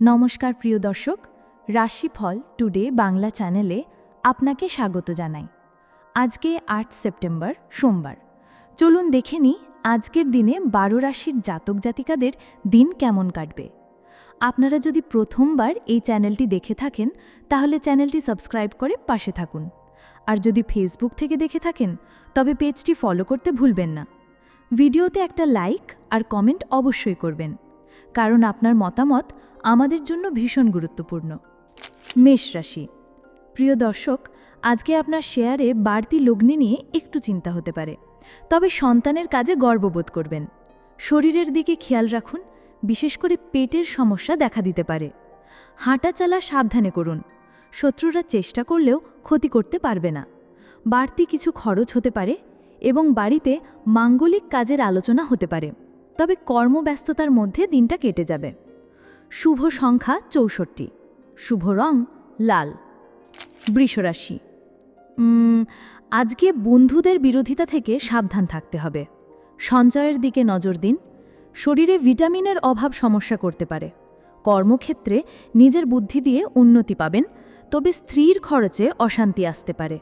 নমস্কার প্রিয় দর্শক, রাশিফল টুডে বাংলা চ্যানেলে আপনাকে স্বাগত জানাই। আজকে আট সেপ্টেম্বর, সোমবার। চলুন দেখে নিই আজকের দিনে বারো রাশির জাতক জাতিকাদের দিন কেমন কাটবে। আপনারা যদি প্রথমবার এই চ্যানেলটি দেখে থাকেন, তাহলে চ্যানেলটি সাবস্ক্রাইব করে পাশে থাকুন। আর যদি ফেসবুক থেকে দেখে থাকেন, তবে পেজটি ফলো করতে ভুলবেন না। ভিডিওতে একটা লাইক আর কমেন্ট অবশ্যই করবেন। কারণ আপনার মতামত আমাদের জন্য ভীষণ গুরুত্বপূর্ণ। মেষ রাশি। প্রিয় দর্শক, আজকে আপনার শেয়ারে বাড়তি লগ্নি নিয়ে একটু চিন্তা হতে পারে। তবে সন্তানের কাজে গর্ববোধ করবেন। শরীরের দিকে খেয়াল রাখুন, বিশেষ করে পেটের সমস্যা দেখা দিতে পারে। হাঁটা চালা সাবধানে করুন। শত্রুরা চেষ্টা করলেও ক্ষতি করতে পারবে না। বাড়তি কিছু খরচ হতে পারে এবং বাড়িতে মাঙ্গলিক কাজের আলোচনা হতে পারে। তবে কর্মব্যস্ততার মধ্যে দিনটা কেটে যাবে। শুভ সংখ্যা চৌষট্টি। শুভ রং লাল। বৃষরাশি। আজকে বন্ধুদের বিরোধিতা থেকে সাবধান থাকতে হবে। সঞ্চয়ের দিকে নজর দিন। শরীরে ভিটামিনের অভাব সমস্যা করতে পারে। কর্মক্ষেত্রে নিজের বুদ্ধি দিয়ে উন্নতি পাবেন, তবে স্ত্রীর খরচে অশান্তি আসতে পারে।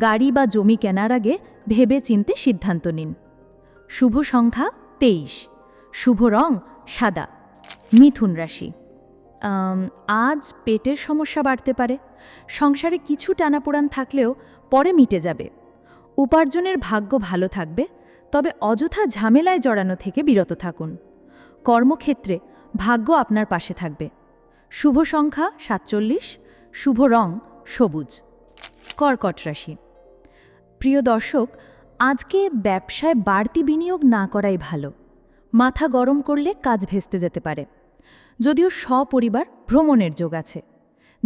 গাড়ি বা জমি কেনার আগে ভেবে চিনতে সিদ্ধান্ত নিন। শুভ সংখ্যা তেইশ। শুভ রং সাদা। মিথুন রাশি। আজ পেটের সমস্যা বাড়তে পারে। সংসারে কিছু টানাপোড়ান থাকলেও পরে মিটে যাবে। উপার্জনের ভাগ্য ভালো থাকবে, তবে অযথা ঝামেলায় জড়ানো থেকে বিরত থাকুন। কর্মক্ষেত্রে ভাগ্য আপনার পাশে থাকবে। শুভ সংখ্যা সাতচল্লিশ, শুভ রং সবুজ। কর্কট রাশি। প্রিয় দর্শক আজকে ব্যবসায় বাড়তি বিনিয়োগ না করাই ভালো। মাথা গরম করলে কাজ ভেস্তে যেতে পারে। যদিও সপরিবার ভ্রমণের যোগ আছে।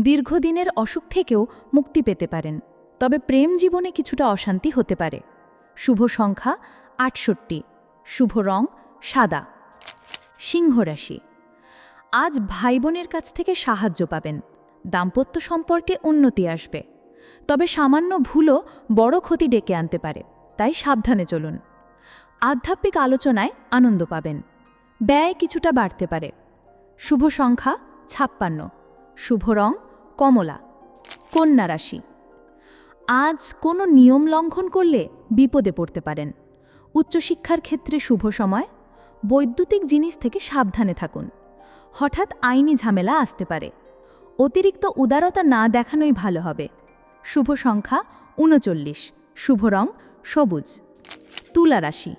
দীর্ঘদিনের অসুখ থেকেও মুক্তি পেতে পারেন। তবে প্রেম জীবনে কিছুটা অশান্তি হতে পারে। শুভ সংখ্যা আটষট্টি। শুভ রং সাদা। সিংহ রাশি। আজ ভাই বোনের কাছ থেকে সাহায্য পাবেন। দাম্পত্য সম্পর্কে উন্নতি আসবে। তবে সামান্য ভুলও বড় ক্ষতি ডেকে আনতে পারে। তাই সাবধানে চলুন। আধ্যাত্মিক আলোচনায় আনন্দ পাবেন। ব্যয় কিছুটা বাড়তে পারে। শুভ সংখ্যা ছাপ্পান্ন। শুভ রং কমলা। কন্যা রাশি। আজ কোনো নিয়ম লঙ্ঘন করলে বিপদে পড়তে পারেন। উচ্চশিক্ষার ক্ষেত্রে শুভ সময়। বৈদ্যুতিক জিনিস থেকে সাবধানে থাকুন। হঠাৎ আইনি ঝামেলা আসতে পারে। অতিরিক্ত উদারতা না দেখানোই ভালো হবে। শুভ সংখ্যা উনচল্লিশ শুভ রং সবুজ। তুলা রাশি।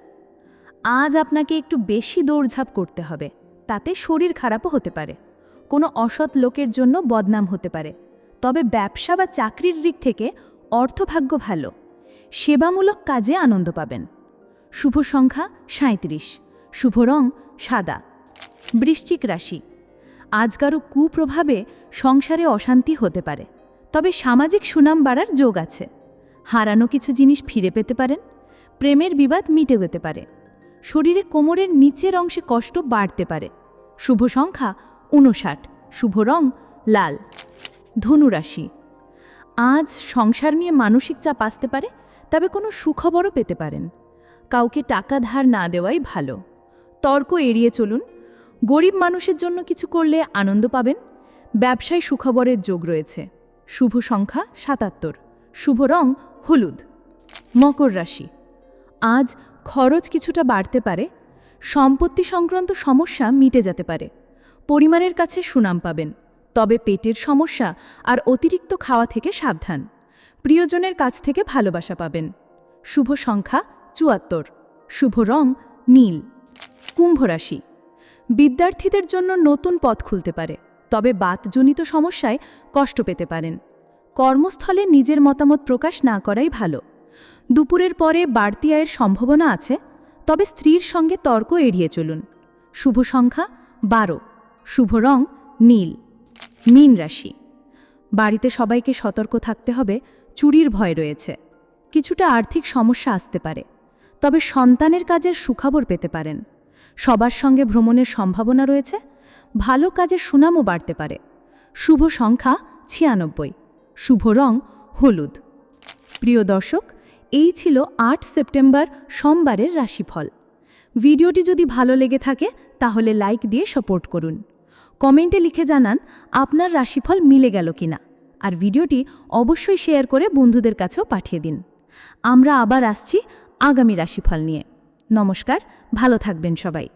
আজ আপনাকে একটু বেশি দৌড়ঝাঁপ করতে হবে, তাতে শরীর খারাপও হতে পারে। কোনো অসৎ লোকের জন্য বদনাম হতে পারে। তবে ব্যবসা বা চাকরির দিক থেকে অর্থভাগ্য ভালো। সেবামূলক কাজে আনন্দ পাবেন। শুভ সংখ্যা সাঁত্রিশ শুভ রং সাদা। বৃশ্চিক রাশি। আজ কারও কুপ্রভাবে সংসারে অশান্তি হতে পারে, তবে সামাজিক সুনাম বাড়ার যোগ আছে। হারানো কিছু জিনিস ফিরে পেতে পারেন, প্রেমের বিবাদ মিটে যেতে পারে, শরীরে কোমরের নিচের অংশে কষ্ট বাড়তে পারে। শুভ সংখ্যা উনষাট শুভ রং লাল। ধনুরাশি আজ সংসার নিয়ে মানসিক চাপ আসতে পারে, তবে কোনো সুখবরও পেতে পারেন। কাউকে টাকা ধার না দেওয়াই ভালো। তর্ক এড়িয়ে চলুন, গরিব মানুষের জন্য কিছু করলে আনন্দ পাবেন, ব্যবসায় সুখবরের যোগ রয়েছে। শুভ সংখ্যা সাতাত্তর। শুভ রং হলুদ। মকর রাশি। আজ খরচ কিছুটা বাড়তে পারে, সম্পত্তি সংক্রান্ত সমস্যা মিটে যেতে পারে। পরিমাণের কাছে সুনাম পাবেন, তবে পেটের সমস্যা আর অতিরিক্ত খাওয়া থেকে সাবধান। প্রিয়জনের কাছ থেকে ভালোবাসা পাবেন। শুভ সংখ্যা চুয়াত্তর। শুভ রং নীল। কুম্ভ রাশি। বিদ্যার্থীদের জন্য নতুন পথ খুলতে পারে, তবে বাতজনিত সমস্যায় কষ্ট পেতে পারেন। কর্মস্থলে নিজের মতামত প্রকাশ না করাই ভালো। দুপুরের পরে বাড়তি আয়ের সম্ভাবনা আছে, তবে স্ত্রীর সঙ্গে তর্ক এড়িয়ে চলুন। শুভ সংখ্যা বারো, শুভ রং নীল। মীন রাশি। বাড়িতে সবাইকে সতর্ক থাকতে হবে, চুরির ভয় রয়েছে। কিছুটা আর্থিক সমস্যা আসতে পারে, তবে সন্তানের কাজের সুখবর পেতে পারেন। সবার সঙ্গে ভ্রমণের সম্ভাবনা রয়েছে, ভালো কাজের সুনামও বাড়তে পারে। শুভ সংখ্যা ছিয়ানব্বই। শুভ রং হলুদ। প্রিয় দর্শক, এই ছিল আট সেপ্টেম্বর সোমবারের রাশিফল। ভিডিওটি যদি ভালো লেগে থাকে, তাহলে লাইক দিয়ে সাপোর্ট করুন। কমেন্টে লিখে জানান, আপনার রাশিফল মিলে গেল কিনা? আর ভিডিওটি অবশ্যই শেয়ার করে বন্ধুদের কাছেও পাঠিয়ে দিন। আমরা আবার আসছি আগামী রাশিফল নিয়ে। নমস্কার, ভালো থাকবেন সবাই।